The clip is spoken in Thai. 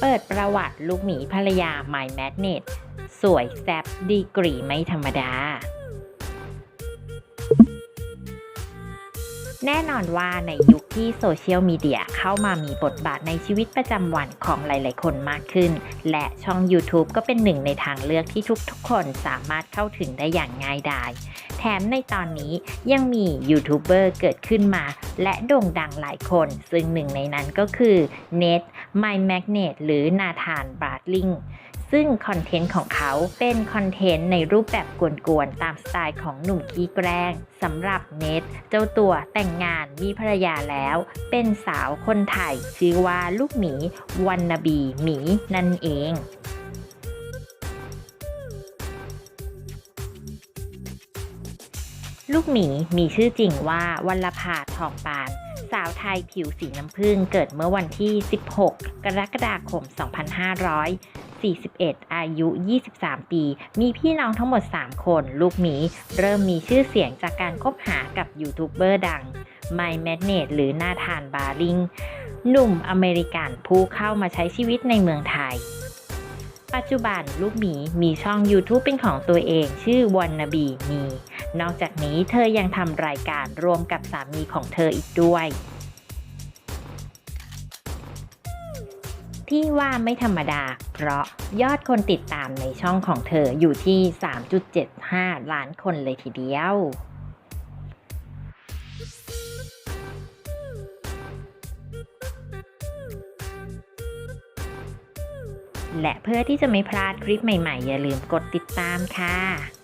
เปิดประวัติลูกหมีภรรยา My Magnet สวยแซ่บดีกรีไม่ธรรมดา แน่นอนว่าในยุคที่โซเชียลมีเดียเข้ามามีบทบาทในชีวิตประจำวันของหลาย ๆ คนมากขึ้น และช่อง YouTube ก็เป็นหนึ่งในทางเลือกที่ทุก ๆ คนสามารถเข้าถึงได้อย่างง่ายดาย ถมในตอนนี้ยังมียูทูบเบอร์เกิดขึ้นมา และโด่งดังหลายคน ซึ่งหนึ่งในนั้นก็คือเน t My Magnet หรือนาธานบราดลิงซึ่งคอนเทนต์ของเขาเป็นคอนเทนต์ในรูปแบบกวนๆ ตามสไตล์ของหนุ่มขี้แกล้งสำหรับเนทเจ้าตัวแต่งงานมีภรรยาแล้ว เป็นสาวคนไทย ชื่อว่าลูกหมีวันนบีหมีนั่นเอง ลูกหมีมีชื่อจริงว่าวัลภาทองปาน สาวไทยผิวสีน้ำผึ้งเกิดเมื่อวันที่ 16 กรกฎาคม 2541 อายุ 23 ปี มีพี่น้องทั้งหมด 3 คน ลูกหมีเริ่มมีชื่อเสียงจากการคบหากับยูทูบเบอร์ดัง My Magnet หรือนาธานบาริง หนุ่มอเมริกันผู้เข้ามาใช้ชีวิตในเมืองไทยปัจจุบันลูกหมีมีช่อง YouTube เป็นของตัวเองชื่อวันนบีมี นอกจากนี้เธอยังทำรายการรวมกับสามีของเธออีกด้วย ที่ว่าไม่ธรรมดา เพราะยอดคนติดตามในช่องของเธออยู่ที่ 3.75 ล้านคนเลยทีเดียวและเพื่อที่จะไม่พลาดคลิปใหม่ๆ อย่าลืมกดติดตามค่ะ